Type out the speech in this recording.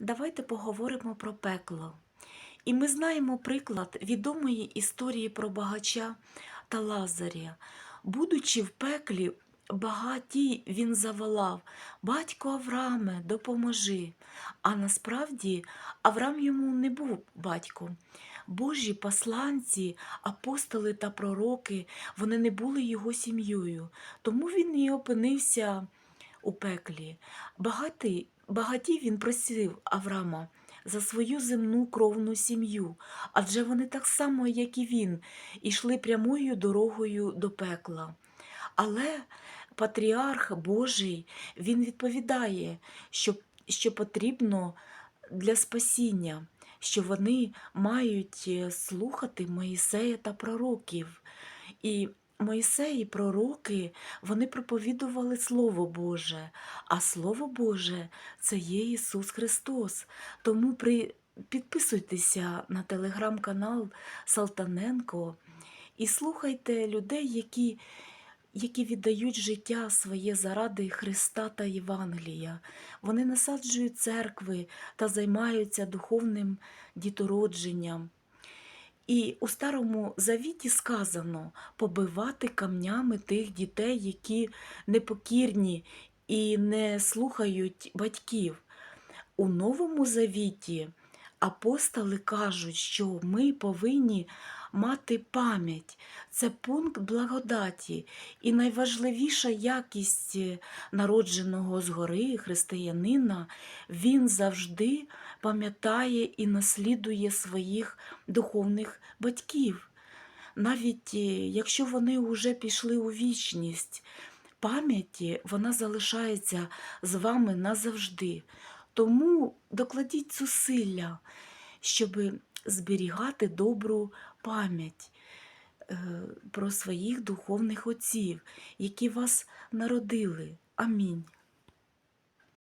Давайте поговоримо про пекло. І ми знаємо приклад відомої історії про багача та Лазаря. Будучи в пеклі, багатій він заволав Батько Аврааме, допоможи. А насправді Авраам йому не був батьком. Божі посланці, апостоли та пророки, вони не були його сім'єю, тому він і опинився у пеклі. Багатий, багатій він просив Авраама за свою земну кровну сім'ю, адже вони так само, як і він, ішли прямою дорогою до пекла. Але патріарх Божий він відповідає, що, що потрібно для спасіння, що вони мають е, слухати Моїсея та пророків. І Моїсей і пророки вони проповідували Слово Боже, а Слово Боже це є Ісус Христос. Тому при... підписуйтеся на телеграм-канал Салтаненко і слухайте людей, які, які віддають життя своє заради Христа та Євангелія. Вони насаджують церкви та займаються духовним дітородженням. І у Старому Завіті сказано побивати камнями тих дітей, які непокірні і не слухають батьків. У Новому Завіті апостоли кажуть, що ми повинні мати пам'ять. Це пункт благодаті. І найважливіша якість е, народженого згори християнина, він завжди пам'ятає і наслідує своїх духовних батьків. Навіть е, якщо вони вже пішли у вічність, пам'яті вона залишається з вами назавжди. Тому докладіть зусилля, щоб зберігати добру пам'ять е, про своїх духовних отців, які вас народили. Амінь.